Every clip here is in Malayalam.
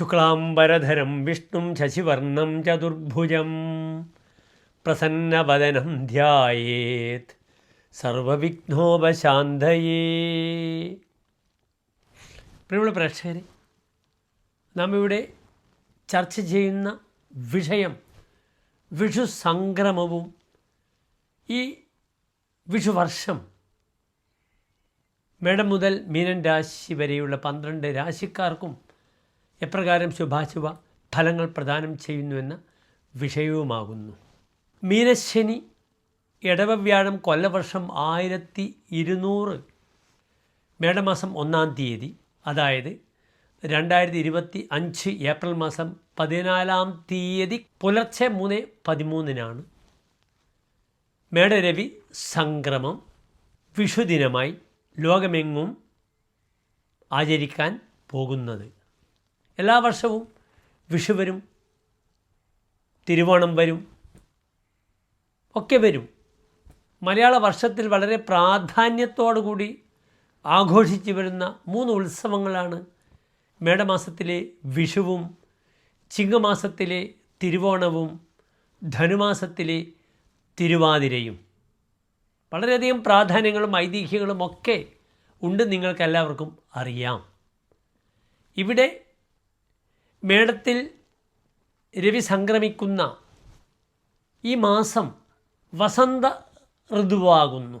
ശുക്ലാംബരധരം വിഷ്ണും ശശിവർണം ചതുർഭുജം പ്രസന്നവദനം ധ്യായേത് സർവവിഘ്നോപശാന്തയേ പ്രിയമുള്ള പ്രേക്ഷകരെ നാം ഇവിടെ ചർച്ച ചെയ്യുന്ന വിഷയം വിഷു സംക്രമവും ഈ വിഷുവർഷം മേടം മുതൽ മീനൻ രാശി വരെയുള്ള പന്ത്രണ്ട് രാശിക്കാർക്കും എപ്രകാരം ശുഭാശുഭ ഫലങ്ങൾ പ്രദാനം ചെയ്യുന്നുവെന്ന വിഷയവുമാകുന്നു. മീനശനി ഇടവവ്യാഴം കൊല്ലവർഷം ആയിരത്തി ഇരുന്നൂറ് മേടമാസം ഒന്നാം തീയതി അതായത് രണ്ടായിരത്തി ഇരുപത്തി അഞ്ച് ഏപ്രിൽ മാസം പതിനാലാം തീയതി പുലർച്ചെ മൂന്ന് പതിമൂന്നിനാണ് മേടരവി സംക്രമം വിഷുദിനമായി ലോകമെങ്ങും ആചരിക്കാൻ പോകുന്നത്. എല്ലാ വർഷവും വിഷു വരും തിരുവോണം വരും ഒക്കെ വരും. മലയാള വർഷത്തിൽ വളരെ പ്രാധാന്യത്തോടുകൂടി ആഘോഷിച്ചു വരുന്ന മൂന്ന് ഉത്സവങ്ങളാണ് മേടമാസത്തിലെ വിഷുവും ചിങ്ങമാസത്തിലെ തിരുവോണവും ധനുമാസത്തിലെ തിരുവാതിരയും. വളരെയധികം പ്രാധാന്യങ്ങളും ഐതിഹ്യങ്ങളും ഒക്കെ ഉണ്ട് നിങ്ങൾക്കെല്ലാവർക്കും അറിയാം. ഇവിടെ മേടത്തിൽ രവി സംക്രമിക്കുന്ന ഈ മാസം വസന്ത ഋതുവാകുന്നു.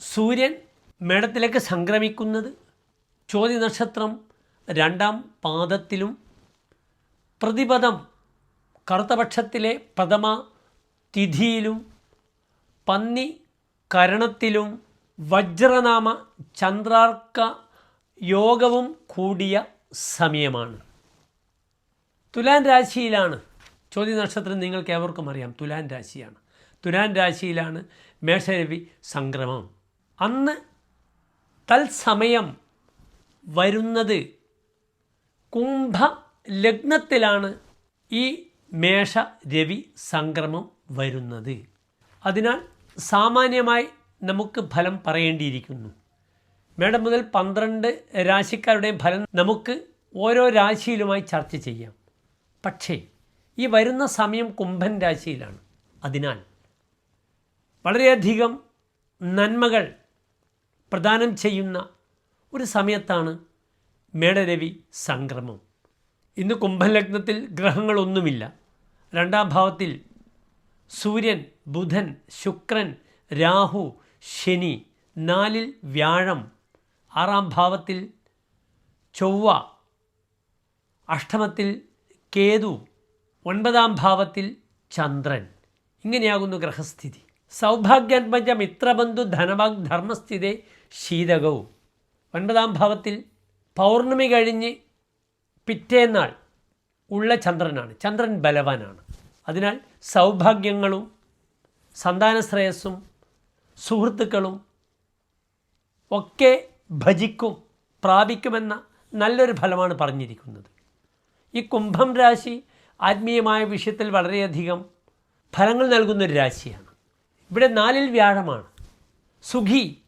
സൂര്യൻ മേടത്തിലേക്ക് സംക്രമിക്കുന്നത് ചോതി നക്ഷത്രം രണ്ടാം പാദത്തിലും പ്രതിപദം കറുത്തപക്ഷത്തിലെ പ്രഥമ തിഥിയിലും പന്നി കരണത്തിലും വജ്രനാമ ചന്ദ്രാർക്ക യോഗവും കൂടിയ സമയമാണ്. തുലാൻ രാശിയിലാണ്. ചോദ്യ നക്ഷത്രം നിങ്ങൾക്ക് ഏവർക്കും അറിയാം. തുലാൻ രാശിയാണ്. തുലാൻ രാശിയിലാണ് മേഷരവി സംക്രമം. അന്ന് തത്സമയം വരുന്നത് കുംഭ ലഗ്നത്തിലാണ് ഈ മേഷ രവി സംക്രമം വരുന്നത്. അതിനാൽ സാമാന്യമായി നമുക്ക് ഫലം പറയേണ്ടിയിരിക്കുന്നു. മേടം മുതൽ പന്ത്രണ്ട് രാശിക്കാരുടെയും ഫലം നമുക്ക് ഓരോ രാശിയിലുമായി ചർച്ച ചെയ്യാം. പക്ഷേ ഈ വരുന്ന സമയം കുംഭൻ രാശിയിലാണ്. അതിനാൽ വളരെയധികം നന്മകൾ പ്രദാനം ചെയ്യുന്ന ഒരു സമയത്താണ് മേടരവി സംക്രമം. ഇന്ന് കുംഭൻ ലഗ്നത്തിൽ ഗ്രഹങ്ങളൊന്നുമില്ല. രണ്ടാം ഭാവത്തിൽ സൂര്യൻ ബുധൻ ശുക്രൻ രാഹു ശനി നാലിൽ വ്യാഴം ആറാം ഭാവത്തിൽ ചൊവ്വ അഷ്ടമത്തിൽ കേതു ഒൻപതാം ഭാവത്തിൽ ചന്ദ്രൻ. ഇങ്ങനെയാകുന്നു ഗ്രഹസ്ഥിതി. സൗഭാഗ്യാത്മജ മിത്രബന്ധു ധനവാഗ് ധർമ്മസ്ഥിതി ശീതകവും. ഒൻപതാം ഭാവത്തിൽ പൗർണമി കഴിഞ്ഞ് പിറ്റേന്നാൾ ഉള്ള ചന്ദ്രനാണ്. ചന്ദ്രൻ ബലവാനാണ്. അതിനാൽ സൗഭാഗ്യങ്ങളും സന്താനശ്രേയസ്സും സുഹൃത്തുക്കളും ഒക്കെ ഭജിക്കും പ്രാപിക്കുമെന്ന നല്ലൊരു ഫലമാണ് പറഞ്ഞിരിക്കുന്നത്. ഈ കുംഭം രാശി ആത്മീയമായ വിഷയത്തിൽ വളരെയധികം ഫലങ്ങൾ നൽകുന്നൊരു രാശിയാണ്. ഇവിടെ നാലിൽ വ്യാഴമാണ്. സുഖി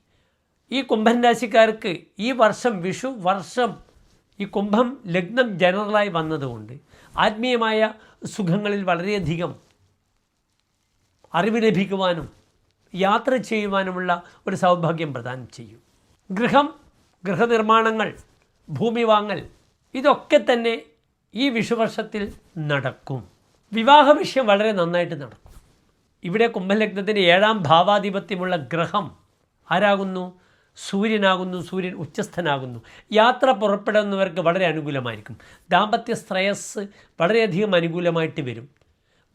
ഈ കുംഭൻ രാശിക്കാർക്ക് ഈ വർഷം വിഷു വർഷം ഈ കുംഭം ലഗ്നം ജനറലായി വന്നതുകൊണ്ട് ആത്മീയമായ സുഖങ്ങളിൽ വളരെയധികം അറിവ് ലഭിക്കുവാനും യാത്ര ചെയ്യുവാനുമുള്ള ഒരു സൗഭാഗ്യം പ്രദാനം ചെയ്യും. ഗൃഹം ഗൃഹനിർമ്മാണങ്ങൾ ഭൂമി വാങ്ങൽ ഇതൊക്കെ തന്നെ ഈ വിഷുവർഷത്തിൽ നടക്കും. വിവാഹ വിഷയം വളരെ നന്നായിട്ട് നടക്കും. ഇവിടെ കുംഭലഗ്നത്തിന്റെ ഏഴാം ഭാവാധിപത്യമുള്ള ഗ്രഹം ആരാകുന്നു? സൂര്യനാകുന്നു സൂര്യൻ ഉച്ചസ്ഥനാകുന്നു. യാത്ര പുറപ്പെടുന്നവർക്ക് വളരെ അനുകൂലമായിരിക്കും. ദാമ്പത്യ ശ്രേയസ് വളരെയധികം അനുകൂലമായിട്ട് വരും.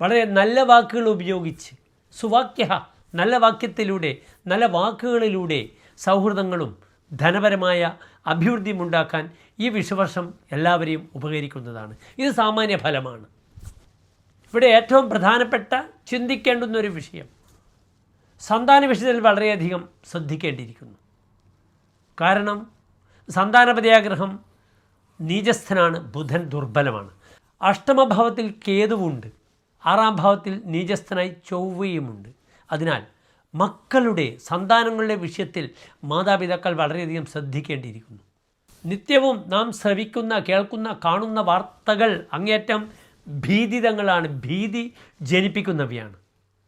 വളരെ നല്ല വാക്കുകൾ ഉപയോഗിച്ച് സുവാക്യ നല്ല വാക്യത്തിലൂടെ നല്ല വാക്കുകളിലൂടെ സൗഹൃദങ്ങളും ധനപരമായ അഭിവൃദ്ധിയും ഉണ്ടാക്കാൻ ഈ വിഷുവർഷം എല്ലാവരെയും ഉപകരിക്കുന്നതാണ്. ഇത് സാമാന്യ ഫലമാണ്. ഇവിടെ ഏറ്റവും പ്രധാനപ്പെട്ട ചിന്തിക്കേണ്ടുന്ന ഒരു വിഷയം. സന്താന വിഷയത്തിൽ വളരെയധികം ശ്രദ്ധിക്കേണ്ടിയിരിക്കുന്നു. കാരണം സന്താനപതിയാഗ്രഹം നീചസ്ഥനാണ് ബുധൻ ദുർബലമാണ്. അഷ്ടമഭാവത്തിൽ കേതുവുണ്ട്. ആറാം ഭാവത്തിൽ നീചസ്ഥനായി ചൊവ്വയുമുണ്ട്. അതിനാൽ മക്കളുടെ സന്താനങ്ങളുടെ വിഷയത്തിൽ മാതാപിതാക്കൾ വളരെയധികം ശ്രദ്ധിക്കേണ്ടിയിരിക്കുന്നു. നിത്യവും നാം ശ്രവിക്കുന്ന കേൾക്കുന്ന കാണുന്ന വാർത്തകൾ അങ്ങേറ്റം ഭീതിതങ്ങളാണ്. ഭീതി ജനിപ്പിക്കുന്നവയാണ്.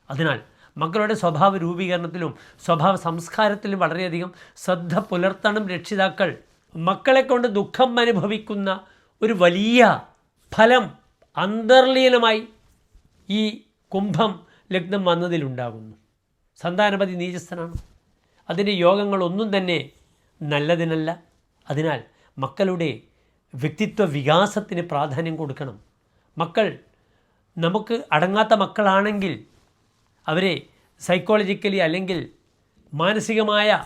അതിനാൽ മക്കളുടെ സ്വഭാവ രൂപീകരണത്തിലും സ്വഭാവ സംസ്കാരത്തിലും വളരെയധികം ശ്രദ്ധ പുലർത്തണം രക്ഷിതാക്കൾ. മക്കളെ കൊണ്ട് ദുഃഖം അനുഭവിക്കുന്ന ഒരു വലിയ ഫലം അന്തർലീനമായി ഈ കുംഭം ലഗ്നം വന്നതിലുണ്ടാകുന്നു. സന്താനപതി നീചസ്ഥനാണ്. അതിന്റെ യോഗങ്ങളൊന്നും തന്നെ നല്ലതിനല്ല. അതിനാൽ മക്കളുടെ വ്യക്തിത്വ വികാസത്തിന് പ്രാധാന്യം കൊടുക്കണം. മക്കൾ നമുക്ക് അടങ്ങാത്ത മക്കളാണെങ്കിൽ അവരെ സൈക്കോളജിക്കലി അല്ലെങ്കിൽ മാനസികമായ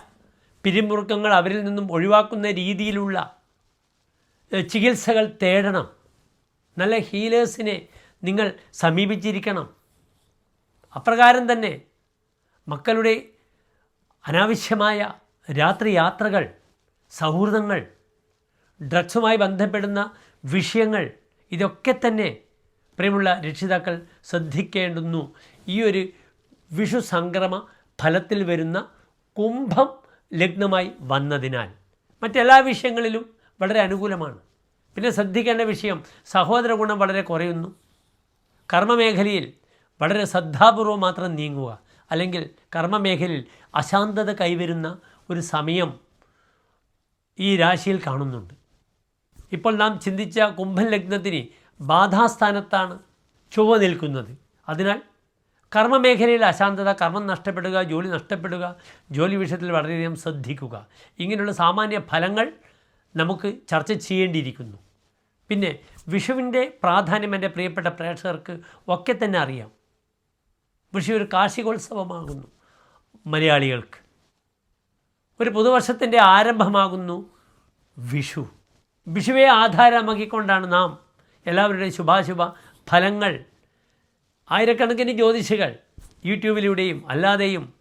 പിരിമുറുക്കങ്ങൾ അവരിൽ നിന്നും ഒഴിവാക്കുന്ന രീതിയിലുള്ള ചികിത്സകൾ തേടണം. നല്ല ഹീലേഴ്സിനെ നിങ്ങൾ സമീപിച്ചിരിക്കണം. അപ്രകാരം തന്നെ മക്കളുടെ അനാവശ്യമായ രാത്രി യാത്രകൾ സൗഹൃദങ്ങൾ ഡ്രഗ്സുമായി ബന്ധപ്പെടുന്ന വിഷയങ്ങൾ ഇതൊക്കെ തന്നെ പ്രിയമുള്ള രക്ഷിതാക്കൾ ശ്രദ്ധിക്കേണ്ടുന്നു. ഈ ഒരു വിഷു സംക്രമ ഫലത്തിൽ വരുന്ന കുംഭം ലഗ്നമായി വന്നതിനാൽ മറ്റെല്ലാ വിഷയങ്ങളിലും വളരെ അനുകൂലമാണ്. പിന്നെ ശ്രദ്ധിക്കേണ്ട വിഷയം സഹോദര ഗുണം വളരെ കുറയുന്നു. കർമ്മമേഖലയിൽ വളരെ ശ്രദ്ധാപൂർവം മാത്രം നീങ്ങുക. അല്ലെങ്കിൽ കർമ്മമേഖലയിൽ അശാന്തത കൈവരുന്ന ഒരു സമയം ഈ രാശിയിൽ കാണുന്നുണ്ട്. ഇപ്പോൾ നാം ചിന്തിച്ച കുംഭൻ ലഗ്നത്തിന് ബാധാസ്ഥാനത്താണ് ചൊവ്വ നിൽക്കുന്നത്. അതിനാൽ കർമ്മമേഖലയിൽ അശാന്തത കർമ്മം നഷ്ടപ്പെടുക ജോലി നഷ്ടപ്പെടുക ജോലി വിഷയത്തിൽ വളരെയധികം ശ്രദ്ധിക്കുക. ഇങ്ങനെയുള്ള സാമാന്യ ഫലങ്ങൾ നമുക്ക് ചർച്ച ചെയ്യേണ്ടിയിരിക്കുന്നു. പിന്നെ വിഷുവിന്റെ പ്രാധാന്യം എന്റെ പ്രിയപ്പെട്ട പ്രേക്ഷകർക്ക് ഒക്കെ തന്നെ അറിയാം. വിഷു ഒരു കാർഷികോത്സവമാകുന്നു മലയാളികൾക്ക്. ഒരു പുതുവർഷത്തിന്റെ ആരംഭമാകുന്നു വിഷു. വിഷുവെ ആധാരമാക്കിക്കൊണ്ടാണ് നാം എല്ലാവരുടെയും ശുഭാശുഭ ഫലങ്ങൾ ആയിരക്കണക്കിന് ജ്യോതിഷികൾ യൂട്യൂബിലൂടെയും അല്ലാതെയും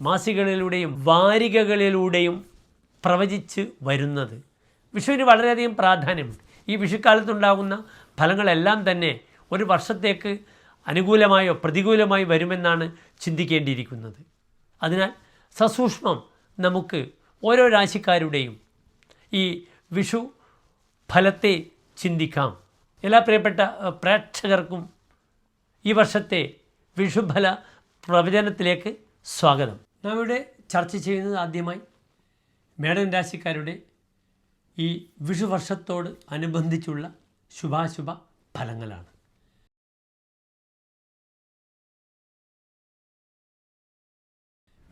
മാസികകളിലൂടെയും വാരികകളിലൂടെയും പ്രവചിച്ച് വരുന്നത്. വിഷുവിന് വളരെയധികം പ്രാധാന്യമുണ്ട്. ഈ വിഷുക്കാലത്തുണ്ടാകുന്ന ഫലങ്ങളെല്ലാം തന്നെ ഒരു വർഷത്തേക്ക് അനുകൂലമായോ പ്രതികൂലമായി വരുമെന്നാണ് ചിന്തിക്കേണ്ടിയിരിക്കുന്നത്. അതിനാൽ സസൂക്ഷ്മം നമുക്ക് ഓരോ രാശിക്കാരുടെയും ഈ വിഷു ഫലത്തെ ചിന്തിക്കാം. എല്ലാ പ്രിയപ്പെട്ട പ്രേക്ഷകർക്കും ഈ വർഷത്തെ വിഷുഫല പ്രവചനത്തിലേക്ക് സ്വാഗതം. നാം ഇവിടെ ചർച്ച ചെയ്യുന്നത് ആദ്യമായി മേടൻ രാശിക്കാരുടെ ഈ വിഷുവർഷത്തോട് അനുബന്ധിച്ചുള്ള ശുഭാശുഭ ഫലങ്ങളാണ്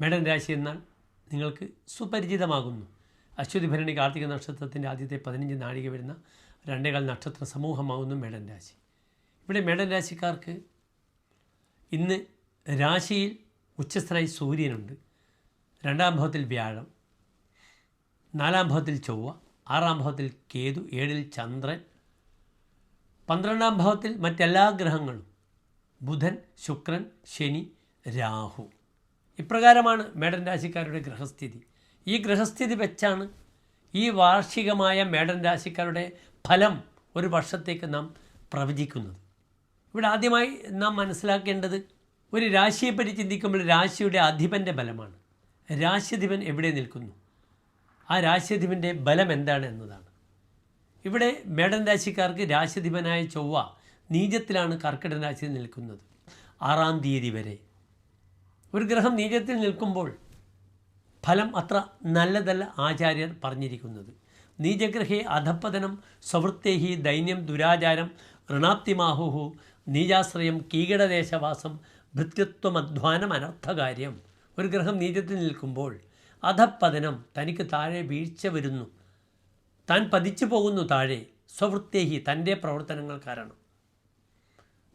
മേടൻ രാശി എന്നാൽ നിങ്ങൾക്ക് സുപരിചിതമാകുന്നു. അശ്വതി ഭരണി കാർത്തിക നക്ഷത്രത്തിന്റെ ആദ്യത്തെ പതിനഞ്ച് നാഴിക വരുന്ന രണ്ടേകാൽ നക്ഷത്ര സമൂഹമാകുന്നു മേടൻ രാശി. ഇവിടെ മേടൻ രാശിക്കാർക്ക് ഇന്ന് രാശിയിൽ ഉച്ചസ്ഥനായി സൂര്യനുണ്ട്. രണ്ടാം ഭാവത്തിൽ വ്യാഴം നാലാം ഭാവത്തിൽ ചൊവ്വ ആറാം ഭാവത്തിൽ കേതു ഏഴിൽ ചന്ദ്രൻ പന്ത്രണ്ടാം ഭാവത്തിൽ മറ്റെല്ലാ ഗ്രഹങ്ങളും ബുധൻ ശുക്രൻ ശനി രാഹു. ഇപ്രകാരമാണ് മേടൻ രാശിക്കാരുടെ ഗ്രഹസ്ഥിതി ഈ ഗ്രഹസ്ഥിതി വെച്ചാണ് ഈ വാർഷികമായ മേടൻ രാശിക്കാരുടെ ഫലം ഒരു വർഷത്തേക്ക് നാം പ്രവചിക്കുന്നത്. ഇവിടെ ആദ്യമായി നാം മനസ്സിലാക്കേണ്ടത് ഒരു രാശിയെപ്പറ്റി ചിന്തിക്കുമ്പോൾ രാശിയുടെ അധിപന്റെ ബലമാണ്. രാശിയധിപൻ എവിടെ നിൽക്കുന്നു? ആ രാശിയധിപന്റെ ബലം എന്താണ് എന്നതാണ്. ഇവിടെ മേടൻ രാശിക്കാർക്ക് രാശിധിപനായ ചൊവ്വ നീചത്തിലാണ് കർക്കിടക രാശിയിൽ നിൽക്കുന്നത്. ആറാം തീയതി വരെ ഒരു ഗ്രഹം നീചത്തിൽ നിൽക്കുമ്പോൾ ഫലം അത്ര നല്ലതല്ല ആചാര്യർ പറഞ്ഞിരിക്കുന്നത്. നീചഗ്രഹേ അധപ്പതനം സ്വവൃത്തേഹി ദൈന്യം ദുരാചാരം ഋണാപ്തിമാഹുഹു നീചാശ്രയം കീകടദേശവാസം ഭൃത്യത്വമധ്വാനം അനർത്ഥകാര്യം. ഒരു ഗ്രഹം നീചത്തിൽ നിൽക്കുമ്പോൾ അധപ്പതനം തനിക്ക് താഴെ വീഴ്ച വരുന്നു. താൻ പതിച്ചു പോകുന്നു താഴെ സ്വവൃത്തേഹി തന്റെ പ്രവർത്തനങ്ങൾ കാരണം.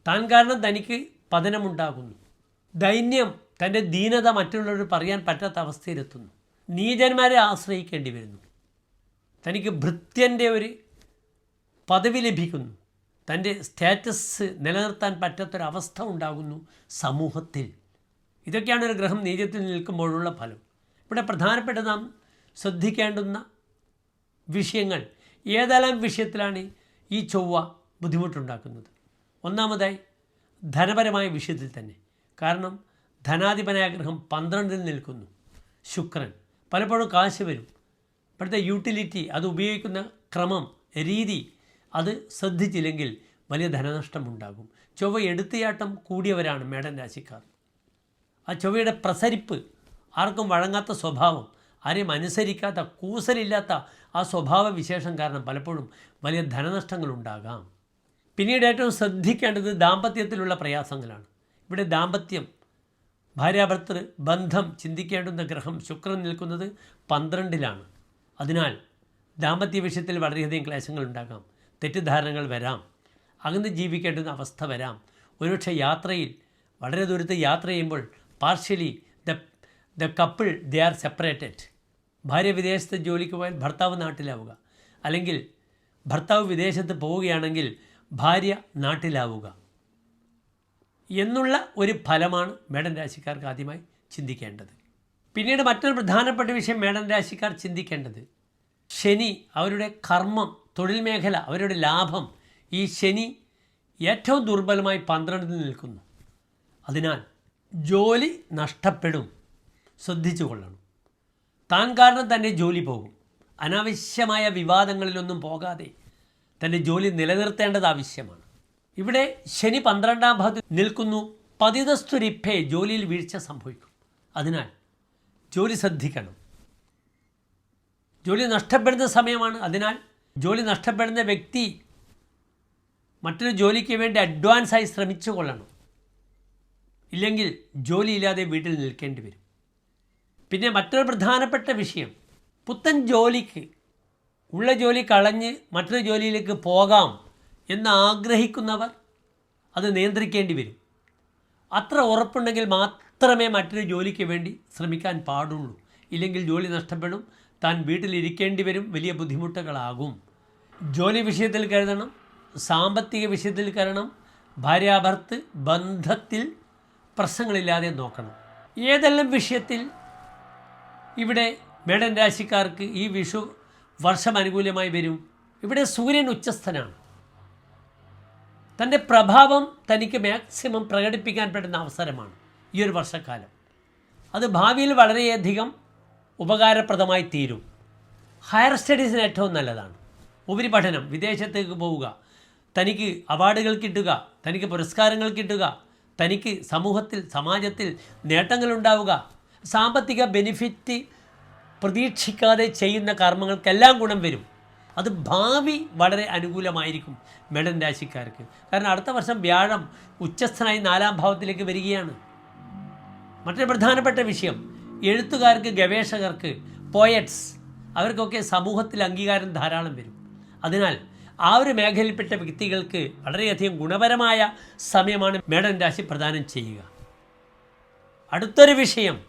താൻ കാരണം തനിക്ക് പതനമുണ്ടാകുന്നു. ദൈന്യം തന്റെ ദീനത മറ്റുള്ളവർ പറയാൻ പറ്റാത്ത അവസ്ഥയിലെത്തുന്നു. നീചന്മാരെ ആശ്രയിക്കേണ്ടി വരുന്നു. തനിക്ക് ഭൃത്യന്റെ ഒരു പദവി ലഭിക്കുന്നു. തന്റെ സ്റ്റാറ്റസ് നിലനിർത്താൻ പറ്റാത്തൊരവസ്ഥ ഉണ്ടാകുന്നു സമൂഹത്തിൽ. ഇതൊക്കെയാണ് ഒരു ഗ്രഹം നീചത്തിൽ നിൽക്കുമ്പോഴുള്ള ഫലം. ഇവിടെ പ്രധാനപ്പെട്ട നാം ശ്രദ്ധിക്കേണ്ടുന്ന വിഷയങ്ങൾ. ഏതെല്ലാം വിഷയത്തിലാണ് ഈ ചൊവ്വ ബുദ്ധിമുട്ടുണ്ടാക്കുന്നത്? ഒന്നാമതായി ധനപരമായ വിഷയത്തിൽ തന്നെ. കാരണം ധനാധിപനായ ഗ്രഹം പന്ത്രണ്ടിൽ നിൽക്കുന്നു. ശുക്രൻ. പലപ്പോഴും കാശ് വരും. ഇപ്പോഴത്തെ യൂട്ടിലിറ്റി അത് ഉപയോഗിക്കുന്ന ക്രമം രീതി അത് ശ്രദ്ധിച്ചില്ലെങ്കിൽ വലിയ ധനനഷ്ടമുണ്ടാകും. ചൊവ്വ എടുത്തിയാട്ടം കൂടിയവരാണ് മേടൻ രാശിക്കാർ. ആ ചൊവ്വയുടെ പ്രസരിപ്പ് ആർക്കും വഴങ്ങാത്ത സ്വഭാവം ആരെയും അനുസരിക്കാത്ത കൂസലില്ലാത്ത ആ സ്വഭാവ വിശേഷം കാരണം പലപ്പോഴും വലിയ ധനനഷ്ടങ്ങൾ ധനനഷ്ടങ്ങളുണ്ടാകാം. പിന്നീട് ഏറ്റവും ശ്രദ്ധിക്കേണ്ടത് ദാമ്പത്യത്തിലുള്ള പ്രയാസങ്ങളാണ്. ഇവിടെ ദാമ്പത്യം ഭാര്യാഭർത്തൃ ബന്ധം ചിന്തിക്കേണ്ടുന്ന ഗ്രഹം ശുക്രൻ നിൽക്കുന്നത് പന്ത്രണ്ടിലാണ്. അതിനാൽ ദാമ്പത്യ വിഷയത്തിൽ വളരെയധികം ക്ലേശങ്ങൾ ഉണ്ടാകാം തെറ്റിദ്ധാരണകൾ വരാം. അകന്ന് ജീവിക്കേണ്ടുന്ന അവസ്ഥ വരാം. ഒരുപക്ഷെ യാത്രയിൽ വളരെ ദൂരത്ത് യാത്ര ചെയ്യുമ്പോൾ partially the the couple they are separated ഭാര്യ വിദേശത്ത് ജോലിക്ക് പോയാൽ ഭർത്താവ് നാട്ടിലാവുക. അല്ലെങ്കിൽ ഭർത്താവ് വിദേശത്ത് പോവുകയാണെങ്കിൽ ഭാര്യ നാട്ടിലാവുക. എന്നുള്ള ഒരു ഫലമാണ് മേടൻ രാശിക്കാർക്ക് ആദ്യമായി ചിന്തിക്കേണ്ടത്. പിന്നീട് മറ്റൊരു പ്രധാനപ്പെട്ട വിഷയം മേടൻ രാശിക്കാർ ചിന്തിക്കേണ്ടത്. ശനി അവരുടെ കർമ്മം തൊഴിൽ മേഖല അവരുടെ ലാഭം ഈ ശനി ഏറ്റവും ദുർബലമായി പന്ത്രണ്ടിൽ നിൽക്കുന്നു. അതിനാൽ ജോലി നഷ്ടപ്പെടും. ശ്രദ്ധിച്ചു കൊള്ളണം. താൻ കാരണം തന്നെ ജോലി പോകും. അനാവശ്യമായ വിവാദങ്ങളിലൊന്നും പോകാതെ തന്റെ ജോലി നിലനിർത്തേണ്ടത് ആവശ്യമാണ്. ഇവിടെ ശനി പന്ത്രണ്ടാം ഭാഗത്ത് നിൽക്കുന്നു. പതിതസ്തുരിപ്പേ ജോലിയിൽ വീഴ്ച സംഭവിക്കും. അതിനാൽ ജോലി ശ്രദ്ധിക്കണം. ജോലി നഷ്ടപ്പെടുന്ന സമയമാണ്. അതിനാൽ ജോലി നഷ്ടപ്പെടുന്ന വ്യക്തി മറ്റൊരു ജോലിക്ക് വേണ്ടി അഡ്വാൻസായി ശ്രമിച്ചു കൊള്ളണം. ഇല്ലെങ്കിൽ ജോലിയില്ലാതെ വീട്ടിൽ നിൽക്കേണ്ടി വരും. പിന്നെ മറ്റൊരു പ്രധാനപ്പെട്ട വിഷയം. പുത്തൻ ജോലിക്ക് ഉള്ള ജോലി കളഞ്ഞ് മറ്റൊരു ജോലിയിലേക്ക് പോകാം. എന്ന് ആഗ്രഹിക്കുന്നവർ അത് നിയന്ത്രിക്കേണ്ടി വരും. അത്ര ഉറപ്പുണ്ടെങ്കിൽ മാത്രമേ മറ്റൊരു ജോലിക്ക് വേണ്ടി ശ്രമിക്കാൻ പാടുള്ളൂ. ഇല്ലെങ്കിൽ ജോലി നഷ്ടപ്പെടും. താൻ വീട്ടിലിരിക്കേണ്ടി വരും. വലിയ ബുദ്ധിമുട്ടുകളാകും. ജോലി വിഷയത്തിൽ കരുതണം. സാമ്പത്തിക വിഷയത്തിൽ കരുതണം ഭാര്യാഭർത്ത് ബന്ധത്തിൽ പ്രശ്നങ്ങളില്ലാതെ നോക്കണം. ഏതെല്ലാം വിഷയത്തിൽ ഇവിടെ മേടൻ രാശിക്കാർക്ക് ഈ വിഷു വർഷം അനുകൂലമായി വരും? ഇവിടെ സൂര്യൻ ഉച്ചസ്ഥനാണ്. തന്റെ പ്രഭാവം തനിക്ക് മാക്സിമം പ്രകടിപ്പിക്കാൻ പറ്റുന്ന അവസരമാണ് ഈ ഒരു വർഷക്കാലം. അത് ഭാവിയിൽ വളരെയധികം ഉപകാരപ്രദമായി തീരും. ഹയർ സ്റ്റഡീസിന് ഏറ്റവും നല്ലതാണ്. ഉപരിപഠനം വിദേശത്തേക്ക് പോവുക തനിക്ക് അവാർഡുകൾ കിട്ടുക തനിക്ക് പുരസ്കാരങ്ങൾ കിട്ടുക തനിക്ക് സമൂഹത്തിൽ സമാജത്തിൽ നേട്ടങ്ങളുണ്ടാവുക സാമ്പത്തിക ബെനിഫിറ്റ് പ്രതീക്ഷിക്കാതെ ചെയ്യുന്ന കർമ്മങ്ങൾക്കെല്ലാം ഗുണം വരും. അത് ഭാവി വളരെ അനുകൂലമായിരിക്കും മേടൻ രാശിക്കാർക്ക്. കാരണം അടുത്ത വർഷം വ്യാഴം ഉച്ചസ്ഥനായി നാലാം ഭാവത്തിലേക്ക് വരികയാണ്. മറ്റൊരു പ്രധാനപ്പെട്ട വിഷയം എഴുത്തുകാർക്ക് ഗവേഷകർക്ക് പോയറ്റ്സ് അവർക്കൊക്കെ സമൂഹത്തിൽ അംഗീകാരം ധാരാളം വരും. അതിനാൽ ആ ഒരു മേഖലയിൽപ്പെട്ട വ്യക്തികൾക്ക് വളരെയധികം ഗുണപരമായ സമയമാണ് മേടൻ രാശി പ്രദാനം ചെയ്യുക. അടുത്തൊരു വിഷയം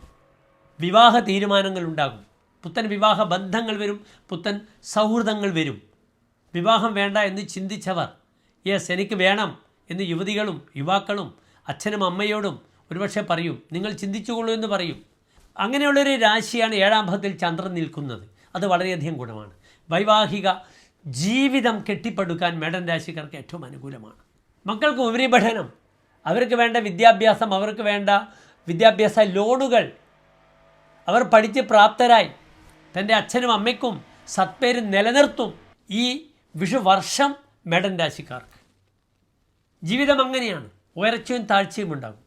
വിവാഹ തീരുമാനങ്ങൾ ഉണ്ടാകും. പുത്തൻ വിവാഹ ബന്ധങ്ങൾ വരും പുത്തൻ സൗഹൃദങ്ങൾ വരും. വിവാഹം വേണ്ട എന്ന് ചിന്തിച്ചവർ യെസ് എനിക്ക് വേണം എന്ന് യുവതികളും യുവാക്കളും അച്ഛനും അമ്മയോടും ഒരുപക്ഷെ പറയും. നിങ്ങൾ ചിന്തിച്ചുകൊള്ളൂ എന്ന് പറയും. അങ്ങനെയുള്ളൊരു രാശിയാണ് ഏഴാം ഭാഗത്തിൽ ചന്ദ്രൻ നിൽക്കുന്നത്. അത് വളരെയധികം ഗുണമാണ്. വൈവാഹിക ജീവിതം കെട്ടിപ്പടുക്കാൻ മേടൻ രാശിക്കാർക്ക് ഏറ്റവും അനുകൂലമാണ്. മക്കൾക്ക് ഉപരിപഠനം അവർക്ക് വേണ്ട വിദ്യാഭ്യാസം അവർക്ക് വേണ്ട വിദ്യാഭ്യാസ ലോണുകൾ അവർ പഠിച്ച് പ്രാപ്തരായി തന്റെ അച്ഛനും അമ്മയ്ക്കും സത്പേര് നിലനിർത്തും ഈ വിഷുവർഷം മെഡൻ രാശിക്കാർക്ക്. ജീവിതം അങ്ങനെയാണ്. ഉയർച്ചയും താഴ്ചയും ഉണ്ടാകും.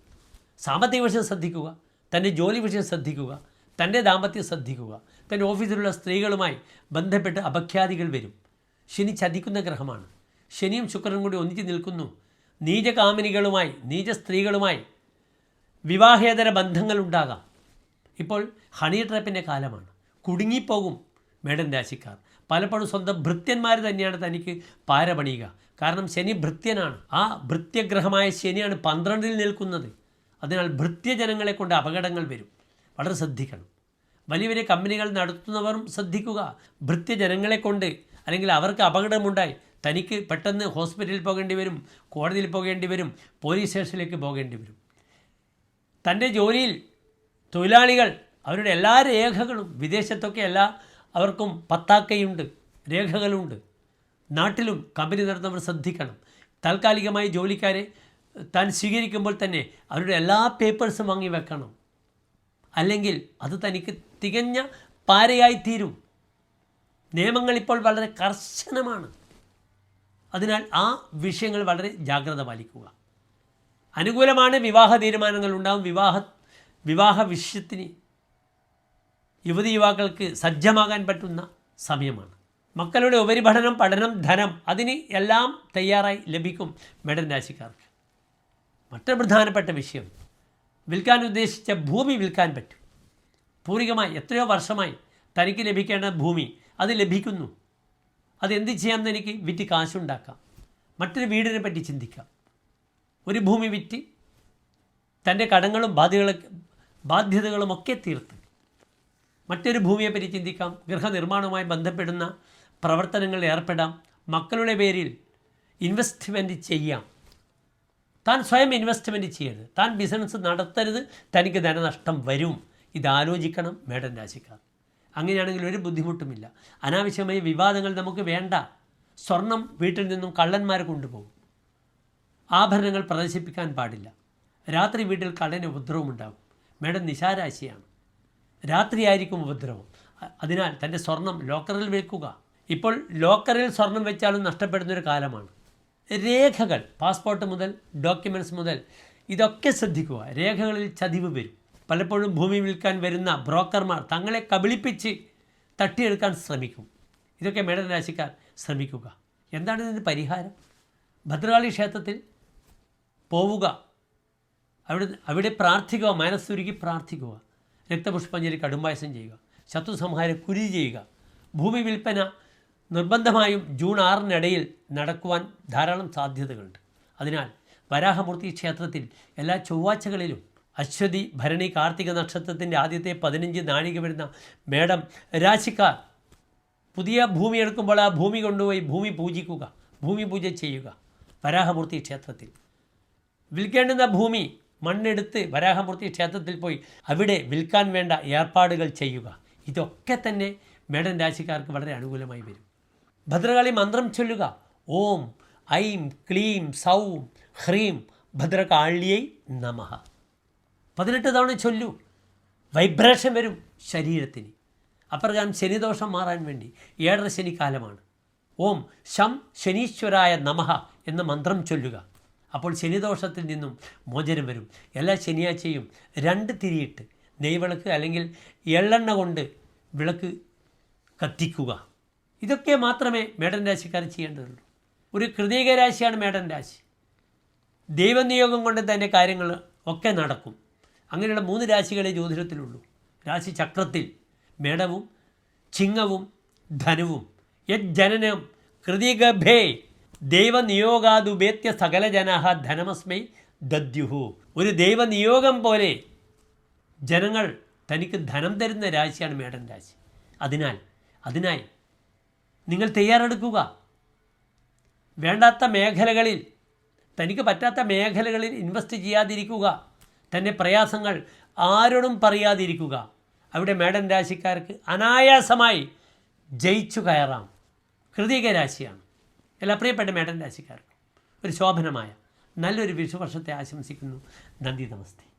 സാമ്പത്തിക വിഷയം ശ്രദ്ധിക്കുക തന്റെ ജോലി വിഷയം ശ്രദ്ധിക്കുക തന്റെ ദാമ്പത്യം ശ്രദ്ധിക്കുക തന്റെ ഓഫീസിലുള്ള സ്ത്രീകളുമായി ബന്ധപ്പെട്ട് അപഖ്യാതികൾ വരും. ശനി ചതിക്കുന്ന ഗ്രഹമാണ്. ശനിയും ശുക്രനും കൂടി ഒന്നിച്ച് നിൽക്കുന്നു. നീചകാമിനികളുമായി നീച സ്ത്രീകളുമായി വിവാഹേതര ബന്ധങ്ങളുണ്ടാകാം ഇപ്പോൾ ഹണി ട്രാപ്പിന്റെ കാലമാണ്. കുടുങ്ങിപ്പോകും മേടൻ രാശിക്കാർ. പലപ്പോഴും സ്വന്തം ഭൃത്യന്മാർ തന്നെയാണ് തനിക്ക് പാരപണിയുക. കാരണം ശനി ഭൃത്യനാണ്. ആ ഭൃത്യഗ്രഹമായ ശനിയാണ് പന്ത്രണ്ടിൽ നിൽക്കുന്നത്. അതിനാൽ ഭൃത്യജനങ്ങളെ കൊണ്ട് അപകടങ്ങൾ വരും. വളരെ ശ്രദ്ധിക്കണം. വലിയ വലിയ കമ്പനികൾ നടത്തുന്നവരും ശ്രദ്ധിക്കുക. ഭൃത്യജനങ്ങളെ കൊണ്ട് അല്ലെങ്കിൽ അവർക്ക് അപകടമുണ്ടായി തനിക്ക് പെട്ടെന്ന് ഹോസ്പിറ്റലിൽ പോകേണ്ടി വരും കോടതിയിൽ പോകേണ്ടി വരും പോലീസ് സ്റ്റേഷനിലേക്ക് പോകേണ്ടി വരും. തന്റെ ജോലിയിൽ തൊഴിലാളികൾ അവരുടെ എല്ലാ രേഖകളും വിദേശത്തൊക്കെ എല്ലാ അവർക്കും പത്താക്കയുണ്ട് രേഖകളുണ്ട്. നാട്ടിലും കമ്പനി നടത്തുന്നവർ ശ്രദ്ധിക്കണം. താൽക്കാലികമായി ജോലിക്കാരെ താൻ സ്വീകരിക്കുമ്പോൾ തന്നെ അവരുടെ എല്ലാ പേപ്പേഴ്സും വാങ്ങി വെക്കണം. അല്ലെങ്കിൽ അത് തനിക്ക് തികഞ്ഞ പാരയായി തീരും. നിയമങ്ങൾ ഇപ്പോൾ വളരെ കർശനമാണ്. അതിനാൽ ആ വിഷയങ്ങൾ വളരെ ജാഗ്രത പാലിക്കുക. അനുകൂലമാണ് വിവാഹ തീരുമാനങ്ങൾ ഉണ്ടാകും വിവാഹ വിവാഹ വിഷയത്തിന് യുവതി യുവാക്കൾക്ക് സജ്ജമാകാൻ പറ്റുന്ന സമയമാണ്. മക്കളുടെ ഉപരിപഠനം പഠനം ധനം അതിന് എല്ലാം തയ്യാറായി ലഭിക്കും മെഡൽ രാശിക്കാർക്ക്. മറ്റൊരു പ്രധാനപ്പെട്ട വിഷയം വിൽക്കാൻ ഉദ്ദേശിച്ച ഭൂമി വിൽക്കാൻ പറ്റും. പൂർവികമായി എത്രയോ വർഷമായി തനിക്ക് ലഭിക്കേണ്ട ഭൂമി അത് ലഭിക്കുന്നു. അതെന്ത് ചെയ്യാമെന്ന് എനിക്ക് വിറ്റ് കാശുണ്ടാക്കാം. മറ്റൊരു വീടിനെ പറ്റി ചിന്തിക്കാം. ഒരു ഭൂമി വിറ്റ് തന്റെ കടങ്ങളും ബാധ്യതകളും ബാധ്യതകളുമൊക്കെ തീർത്ത് മറ്റൊരു ഭൂമിയെപ്പറ്റി ചിന്തിക്കാം. ഗൃഹനിർമ്മാണവുമായി ബന്ധപ്പെടുന്ന പ്രവർത്തനങ്ങളിൽ ഏർപ്പെടാം. മക്കളുടെ പേരിൽ ഇൻവെസ്റ്റ്മെന്റ് ചെയ്യാം. താൻ സ്വയം ഇൻവെസ്റ്റ്മെന്റ് ചെയ്യരുത്. താൻ ബിസിനസ് നടത്തരുത്. തനിക്ക് ധനനഷ്ടം വരും. ഇതാലോചിക്കണം. മേഡൻ രാശിക്കാർ. അങ്ങനെയാണെങ്കിൽ ഒരു ബുദ്ധിമുട്ടുമില്ല. അനാവശ്യമായ വിവാദങ്ങൾ നമുക്ക് വേണ്ട. സ്വർണം വീട്ടിൽ നിന്നും കള്ളന്മാർ കൊണ്ടുപോകും. ആഭരണങ്ങൾ പ്രദർശിപ്പിക്കാൻ പാടില്ല. രാത്രി വീട്ടിൽ കള്ളന് ഉപദ്രവമുണ്ടാകും. മേഡം നിശാരാശിയാണ്. രാത്രിയായിരിക്കും ഉപദ്രവം. അതിനാൽ തന്റെ സ്വർണം ലോക്കറിൽ വെക്കുക ഇപ്പോൾ ലോക്കറിൽ സ്വർണം വെച്ചാലും നഷ്ടപ്പെടുന്നൊരു കാലമാണ്. രേഖകൾ പാസ്പോർട്ട് മുതൽ ഡോക്യുമെന്റ്സ് മുതൽ ഇതൊക്കെ ശ്രദ്ധിക്കുക. രേഖകളിൽ ചതിവ് വരും. പലപ്പോഴും ഭൂമി വിൽക്കാൻ വരുന്ന ബ്രോക്കർമാർ തങ്ങളെ കബളിപ്പിച്ച് തട്ടിയെടുക്കാൻ ശ്രമിക്കും. ഇതൊക്കെ മേഡൻ രാശിക്കാർ ശ്രമിക്കുക. എന്താണ് ഇതിന് പരിഹാരം? ഭദ്രകാളി ക്ഷേത്രത്തിൽ പോവുക. അവിടെ അവിടെ പ്രാർത്ഥിക്കുക മനസ്സുരുക്കി പ്രാർത്ഥിക്കുക. രക്തപുഷ്പാഞ്ജലി കടുംബായസം ചെയ്യുക. ശത്രു കുരി ചെയ്യുക. ഭൂമി വിൽപ്പന നിർബന്ധമായും ജൂൺ ആറിനിടയിൽ നടക്കുവാൻ ധാരാളം സാധ്യതകളുണ്ട്. അതിനാൽ വരാഹമൂർത്തി ക്ഷേത്രത്തിൽ എല്ലാ ചൊവ്വാഴ്ചകളിലും അശ്വതി ഭരണി കാർത്തിക നക്ഷത്രത്തിന്റെ ആദ്യത്തെ പതിനഞ്ച് നാഴിക വരുന്ന മേടം രാശിക്കാർ പുതിയ ഭൂമി എടുക്കുമ്പോൾ ആ ഭൂമി കൊണ്ടുപോയി ഭൂമി പൂജിക്കുക ഭൂമി പൂജ ചെയ്യുക വരാഹമൂർത്തി ക്ഷേത്രത്തിൽ. വിൽക്കേണ്ടുന്ന ഭൂമി മണ്ണെടുത്ത് വരാഹമൂർത്തി ക്ഷേത്രത്തിൽ പോയി അവിടെ വിൽക്കാൻ വേണ്ട ഏർപ്പാടുകൾ ചെയ്യുക. ഇതൊക്കെ തന്നെ മേടൻ രാശിക്കാർക്ക് വളരെ അനുകൂലമായി വരും. ഭദ്രകാളി മന്ത്രം ചൊല്ലുക. ഓം ഐം ക്ലീം സൗം ഹ്രീം ഭദ്രകാളിയൈ നമ. പതിനെട്ട് തവണ ചൊല്ലു. വൈബ്രേഷൻ വരും ശരീരത്തിന്. അപ്രകാരം ശനിദോഷം മാറാൻ വേണ്ടി ഏഴര ശനിക്കാലമാണ്. ഓം ശം ശനീശ്വരായ നമഹ എന്ന മന്ത്രം ചൊല്ലുക. അപ്പോൾ ശനിദോഷത്തിൽ നിന്നും മോചനം വരും. എല്ലാ ശനിയാഴ്ചയും രണ്ട് തിരിയിട്ട് നെയ്വിളക്ക് അല്ലെങ്കിൽ എള്ളെണ്ണ കൊണ്ട് വിളക്ക് കത്തിക്കുക. ഇതൊക്കെ മാത്രമേ മേടൻ രാശിക്കാർ ചെയ്യേണ്ടതുള്ളൂ. ഒരു കൃതീക രാശിയാണ് മേടൻ രാശി. ദൈവനിയോഗം കൊണ്ട് തന്നെ കാര്യങ്ങൾ ഒക്കെ നടക്കും. അങ്ങനെയുള്ള മൂന്ന് രാശികളെ ജ്യോതിഷത്തിലുള്ളൂ. രാശി ചക്രത്തിൽ മേടവും ചിങ്ങവും ധനുവും. യജ്ജനനം കൃതിഗഭേ ദൈവനിയോഗാതുപേത്യ സകല ജനാഹ ധനമസ്മൈ ദദ്യുഹു. ഒരു ദൈവനിയോഗം പോലെ ജനങ്ങൾ തനിക്ക് ധനം തരുന്ന രാശിയാണ് മേടൻ രാശി. അതിനാൽ അതിനായി നിങ്ങൾ തയ്യാറെടുക്കുക. വേണ്ടാത്ത മേഖലകളിൽ തനിക്ക് പറ്റാത്ത മേഖലകളിൽ ഇൻവെസ്റ്റ് ചെയ്യാതിരിക്കുക. തന്റെ പ്രയാസങ്ങൾ ആരോടും പറയാതിരിക്കുക. അവിടെ മേടൻ രാശിക്കാർക്ക് അനായാസമായി ജയിച്ചു കയറാം. കൃതിക രാശിയാണ്. എല്ലാ പ്രിയപ്പെട്ട മേടൻ രാശിക്കാർക്കും ഒരു ശോഭനമായ നല്ലൊരു വിഷുവർഷത്തെ ആശംസിക്കുന്നു. നന്ദി നമസ്തേ.